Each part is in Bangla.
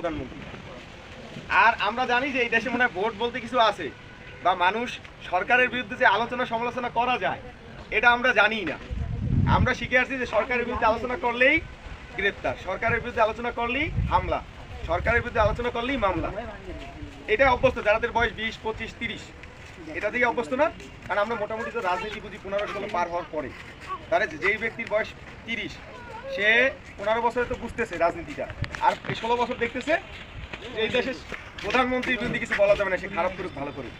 প্রধানমন্ত্রী। আর আমরা জানি যে এই দেশে মনে হয় ভোট বলতে কিছু আছে বা মানুষ সরকারের বিরুদ্ধে যে আলোচনা সমালোচনা করা যায়, এটা আমরা জানি না। আমরা শিখে আসছি যে সরকারের বিরুদ্ধে আলোচনা করলেই গ্রেপ্তার, সরকারের বিরুদ্ধে আলোচনা করলেই হামলা, সরকারের বিরুদ্ধে আলোচনা করলেই মামলা। এটা অভ্যস্ত যাদের বয়স বিশ, পঁচিশ, তিরিশ, এটা দিয়ে অভ্যস্ত না। কারণ আমরা মোটামুটি তো রাজনীতি বুঝি পনেরো ষোলো পার হওয়ার পরে। তাহলে যেই ব্যক্তির বয়স তিরিশ সে পনেরো বছরে তো বুঝতেছে রাজনীতিটা। আর ষোলো বছর দেখতেছে যে এই দেশের প্রধানমন্ত্রীর বিরুদ্ধে কিছু বলা যাবে না, সে খারাপ করুক, ভালো করুক।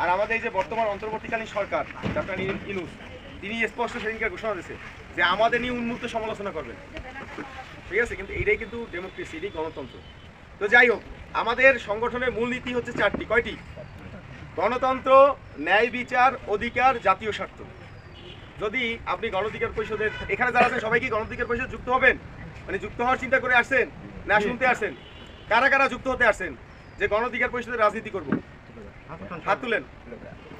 আর আমাদের এই যে বর্তমান অন্তর্বর্তীকালীন সরকার, ডক্টর ইনুস, তিনি স্পষ্ট সেদিনকে ঘোষণা দিয়েছে যে আমাদের নিয়ে উন্মুক্ত সমালোচনা করবেন। ঠিক আছে? কিন্তু এটাই কিন্তু ডেমোক্রেসি এটাই গণতন্ত্র। তো যাই হোক, আমাদের সংগঠনের মূলনীতি হচ্ছে চারটি। কয়টি? গণতন্ত্র, ন্যায় বিচার, অধিকার, জাতীয় স্বার্থ। যদি আপনি গণঅধিকার পরিষদের এখানে যারা আছেন সবাই কি গণঅধিকার পরিষদ যুক্ত হবেন? মানে যুক্ত হওয়ার চিন্তা করে আসছেন? না শুনতে আসছেন? কারা কারা যুক্ত হতে আসছেন? যে গণঅধিকার পরিষদের রাজনীতি করব? হাত তুলেন।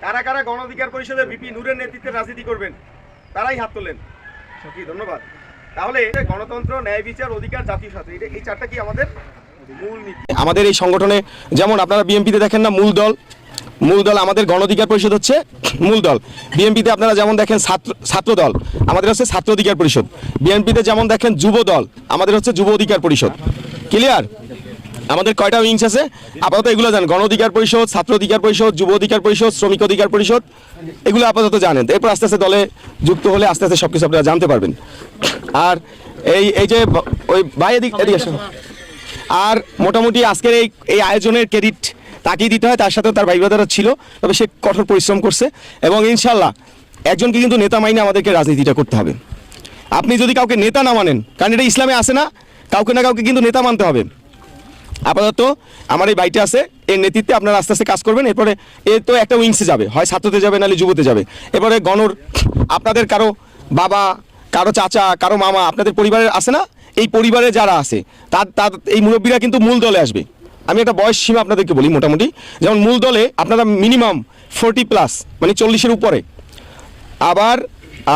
কারা কারা গণঅধিকার পরিষদের বিপি নূরের নেতৃত্বে রাজনীতি করবেন? তারাই হাত তোলেন। সত্যি ধন্যবাদ। তাহলে গণতন্ত্র ন্যায় বিচার অধিকার জাতীয় স্বার্থ এটা- এই চারটা কি আমাদের মূল নীতি? আমাদের এই সংগঠনে যেমন আপনারা বিএনপিতে দেখেন না মূল দল মূল দল আমাদের গণ অধিকার পরিষদ হচ্ছে মূল দল। বিএনপিতে আপনারা যেমন দেখেন ছাত্র ছাত্র দল আমাদের হচ্ছে ছাত্র অধিকার পরিষদ। বিএনপিতে যেমন দেখেন যুব দল আমাদের হচ্ছে যুব অধিকার পরিষদ। ক্লিয়ার আমাদের কয়টা উইংস আছে? আপাতত এগুলো জানেন। গণ অধিকার পরিষদ ছাত্র অধিকার পরিষদ যুব অধিকার পরিষদ, শ্রমিক অধিকার পরিষদ, এগুলো আপাতত জানেন। এরপর আস্তে আস্তে দলে যুক্ত হলে আস্তে আস্তে সব কিছু আপনারা জানতে পারবেন। আর এই এই যে ওই ভাই এদিক এদিকে আর মোটামুটি আজকের এই এই আয়োজনের ক্রেডিট তাকেই দিতে হয়, তার সাথেও তার ভাই ব্রাদাররা ছিল, তবে সে কঠোর পরিশ্রম করছে। এবং ইনশাল্লাহ একজনকে কিন্তু নেতা মাইনে আমাদেরকে রাজনীতিটা করতে হবে। আপনি যদি কাউকে নেতা না মানেন, কারণ এটা ইসলামে আসে না, কাউকে না কাউকে কিন্তু নেতা মানতে হবে। আপাতত আমার এই বাইটা আছে, এর নেতৃত্বে আপনারা আস্তে আস্তে কাজ করবেন, এরপরে এ তো একটা উইংসে যাবে, হয় ছাত্রতে যাবে, নাহলে যুবতে যাবে। এরপরে গণর, আপনাদের কারও বাবা, কারও চাচা, কারও মামা, আপনাদের পরিবারের আছে না? এই পরিবারে যারা আছে, তার তার, এই মুরব্বীরা কিন্তু মূল দলে আসবে। আমি একটা বয়স সীমা আপনাদেরকে বলি মোটামুটি। যেমন মূল দলে আপনারা মিনিমাম ফোরটি প্লাস মানে চল্লিশের উপরে। আবার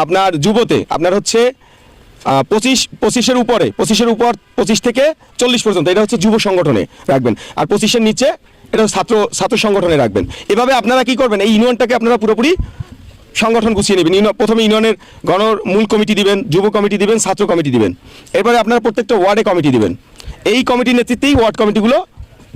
আপনার যুবতে, আপনার হচ্ছে পঁচিশ, পঁচিশের উপরে, পঁচিশের উপর পঁচিশ থেকে চল্লিশ পর্যন্ত, এটা হচ্ছে যুব সংগঠনে রাখবেন। আর পঁচিশের নিচে, এটা ছাত্র ছাত্র সংগঠনে রাখবেন। এভাবে আপনারা কি করবেন? এই ইউনিয়নটাকে আপনারা পুরোপুরি সংগঠন গুছিয়ে নেবেন। প্রথমে ইউনিয়নের গণ মূল কমিটি দিবেন, যুব কমিটি দিবেন, ছাত্র কমিটি দিবেন। এরপরে আপনারা প্রত্যেকটা ওয়ার্ডে কমিটি দিবেন। এই কমিটির নেতৃত্বেই ওয়ার্ড কমিটিগুলো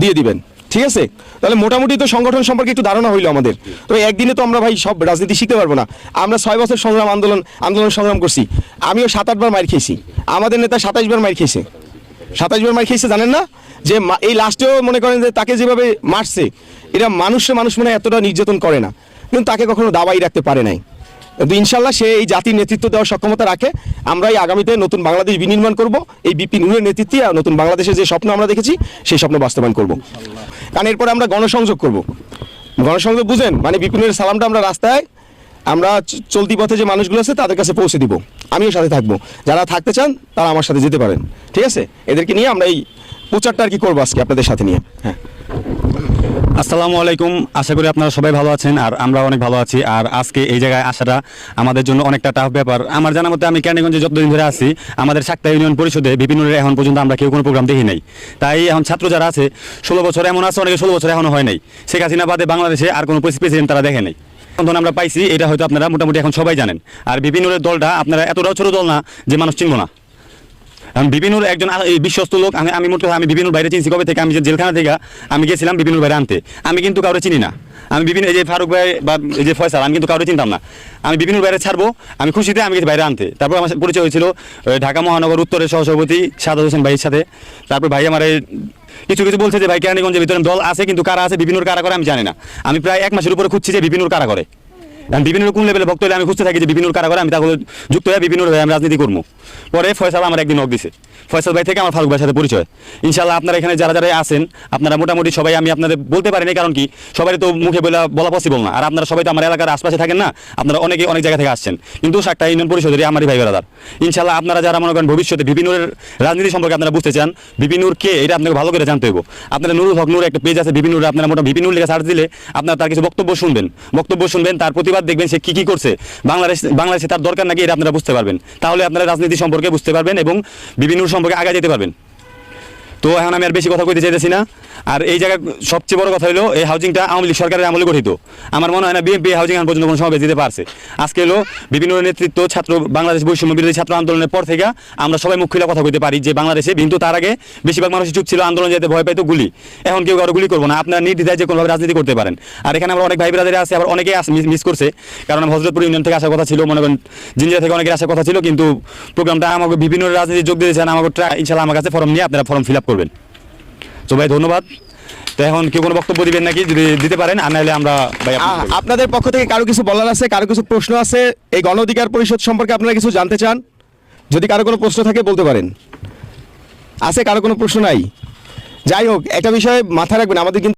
দিয়ে দিবেন। ঠিক আছে? তাহলে মোটামুটি তো সংগঠন সম্পর্কে একটু ধারণা হইল আমাদের। তবে একদিনে তো আমরা ভাই সব রাজনীতি শিখতে পারব না। আমরা ছয় বছর সংগ্রাম আন্দোলন আন্দোলন সংগ্রাম করছি। আমিও সাত আটবার মার খেয়েছি। আমাদের নেতা সাতাইশ বার মার খেয়েছে। সাতাইশ বার মার খেয়েছে, জানেন না? যে এই লাস্টেও মনে করেন যে তাকে যেভাবে মারছে, এরা মানুষে মানুষ মনে এতটা নির্যাতন করে না। কিন্তু তাকে কখনো দাবাই রাখতে পারে নাই। ইনশাল্লাহ সে এই জাতির নেতৃত্ব দেওয়ার সক্ষমতা রাখে। আমরা এই আগামীতে নতুন বাংলাদেশ বিনির্মাণ করব। এই বিপি নুরের নেতৃত্বে আর নতুন বাংলাদেশের যে স্বপ্ন আমরা দেখেছি সেই স্বপ্ন বাস্তবায়ন করব। কারণ এরপরে আমরা গণসংযোগ করব। গণসংযোগ বুঝেন? মানে বিপিনের সালামটা আমরা রাস্তায় আমরা চলতি পথে যে মানুষগুলো আছে তাদের কাছে পৌঁছে দিব। আমিও সাথে থাকব। যারা থাকতে চান তারা আমার সাথে যেতে পারেন। ঠিক আছে? এদেরকে নিয়ে আমরা এই প্রচারটা আর কি করব আজকে আপনাদের সাথে নিয়ে। হ্যাঁ। আসসালামু আলাইকুম। আশা করি আপনারা সবাই ভালো আছেন আর আমরা অনেক ভালো আছি। আর আজকে এই জায়গায় আসাটা আমাদের জন্য অনেকটা টাফ ব্যাপার। আমার জানা মতে আমি ক্যান্ডিগঞ্জে যতদিন ধরে আছি, আমাদের সাক্তা ইউনিয়ন পরিষদে বিভিন্ন এখন পর্যন্ত আমরা কেউ কোনো প্রোগ্রাম দেখি নাই। তাই এখন ছাত্র যারা আছে, ষোলো বছর এমন আছে, অনেকে ষোলো বছর এখনও হয় নাই। শেখ হাসিনা বাদে বাংলাদেশে আর কোনো প্রেসিডেন্ট তারা দেখে নাই। এখন আমরা পাইছি, এটা হয়তো আপনারা মোটামুটি এখন সবাই জানেন। আর বিভিন্ন দলটা আপনারা এতটাও ছোটো দল না যে মানুষ চিনব না। বিভিন্নর একজন এই বিশ্বস্ত লোক, আমি আমি মোট আমি বিভিন্ন বাইরে চিনছি কবে থেকে, আমি যে জেলখানা থেকে আমি গেছিলাম বিভিন্ন বাইরে আনতে। আমি কিন্তু কাউরে চিনি না। আমি বিভিন্ন এই যে ফারুক ভাই বা এই যে ফয়সাল, আমি কিন্তু কাউরে চিনতাম না। আমি বিভিন্ন বাইরে ছাড়বো, আমি খুশিতে আমি বাইরে আনতে। তারপর আমার পরিচয় হয়েছিল ঢাকা মহানগর উত্তরের সহসভাপতি সাদা হোসেন ভাইয়ের সাথে। তারপর ভাই আমার কিছু কিছু বলছে যে, ভাই কেরানীগঞ্জের ভিতরে দল আছে, কিন্তু কারা আছে বিভিন্ন কারা করে আমি জানি না। আমি প্রায় এক মাসের উপরে খুঁজছি যে বিভিন্ন কারা করে। আমি বিভিন্ন কোন লেভেলে ভক্ত হলে আমি খুঁজতে থাকি যে বিভিন্ন কারা করে, আমি তাহলে যুক্ত হয়ে বিভিন্ন আমি রাজনীতি করব। পরে ফয়সাল আমার একদিন নক দিছে। ফয়সাল ভাই থেকে আমার ফারুক ভাইয়ের সাথে পরিচয়। ইনশাল্লাহ আপনারা এখানে যারা যারা আছেন, আপনারা মোটামুটি সবাই আমি আপনাদের বলতে পারিনি, কারণ কি সবাই তো মুখে বলা বলা পসিবল না। আর আপনারা সবাই তো আমার এলাকার আশপাশে থাকেন না, আপনারা অনেকে অনেক জায়গা থেকে আসছেন। কিন্তু সাতটা ইউনিয়ন পরিষদের আমারই ভাই বেড়াদার ইনশাল্লাহ আপনারা যারা মনে করেন ভবিষ্যতে বিভিন্নর রাজনীতি সম্পর্কে আপনারা বুঝতে চান, বিভিন্নর কে, এটা আপনাকে ভালো করে জানতে হবে আপনারা নুরুল হক নুর একটা পেজ আছে বিভিন্ন আপনারা মোটামুটি বিভিন্ন লেখা সার্চ দিলে আপনারা তার কিছু বক্তব্য শুনবেন। বক্তব্য শুনবেন, তার প্রতিবাদ দেখবেন সে কি কি করছে। বাংলাদেশ বাংলাদেশে তার দরকার নাকি এটা আপনারা বুঝতে পারবেন। তাহলে আপনারা রাজনীতি সম্পর্কে বুঝতে পারবেন এবং বিভিন্ন সম্পর্কে আগে যেতে পারবেন। তো এখন আমি আর বেশি কথা কইতে চাইতেছি না। আর এই জায়গায় সবচেয়ে বড় কথা হলো এই হাউজিংটা আওয়ামী লীগ সরকারের আমলে গঠিত। আমার মনে হয় না বিএনপি হাউজিং এখন পর্যন্ত কোনো সমাবেশ দিতে পারছে। আজকে হলো বিভিন্ন নেতৃত্ব, ছাত্র, বাংলাদেশ বৈষম্য বিরোধী ছাত্র আন্দোলনের পর থেকে আমরা সবাই মুখ খুলে কথা কইতে পারি যে বাংলাদেশে কিন্তু তার আগে বেশিরভাগ মানুষ চুপ ছিল, আন্দোলন যেতে ভয় পাইতো, গুলি। এখন কেউ কারও গুলি করব না। আপনার নির্দ্বিধায় যে কোনোভাবে রাজনীতি করতে পারেন। আর এখানে আমরা অনেক ভাই ব্রাদারে আছে, আবার অনেকেই মিস করছে। কারণ হজরতপুর ইউনিয়ন থেকে আসার কথা ছিল, মনে করেন জিঞ্জিরা থেকে অনেকের আসার কথা ছিল, কিন্তু প্রোগ্রামটা আমাকে বিভিন্ন রাজনীতি যোগ দিয়েছেন আমাকে ইনশাল্লাহ আমার কাছে ফর্ম নিয়ে আপনারা ফর্ম ফিল আপ করবেন। তো ভাই ধন্যবাদ। তো এখন কেউ কোনো বক্তব্য দিবেন নাকি? যদি দিতে পারেন আর নাহলে আমরা ভাই। আপনাদের পক্ষ থেকে কারও কিছু বলার আছে কারও কিছু প্রশ্ন আছে এই গণ অধিকার পরিষদ সম্পর্কে আপনারা কিছু জানতে চান? যদি কারও কোনো প্রশ্ন থাকে বলতে পারেন। আছে কারও কোনো প্রশ্ন নাই? যাই হোক একটা বিষয়ে মাথায় রাখবেন আমাদের কিন্তু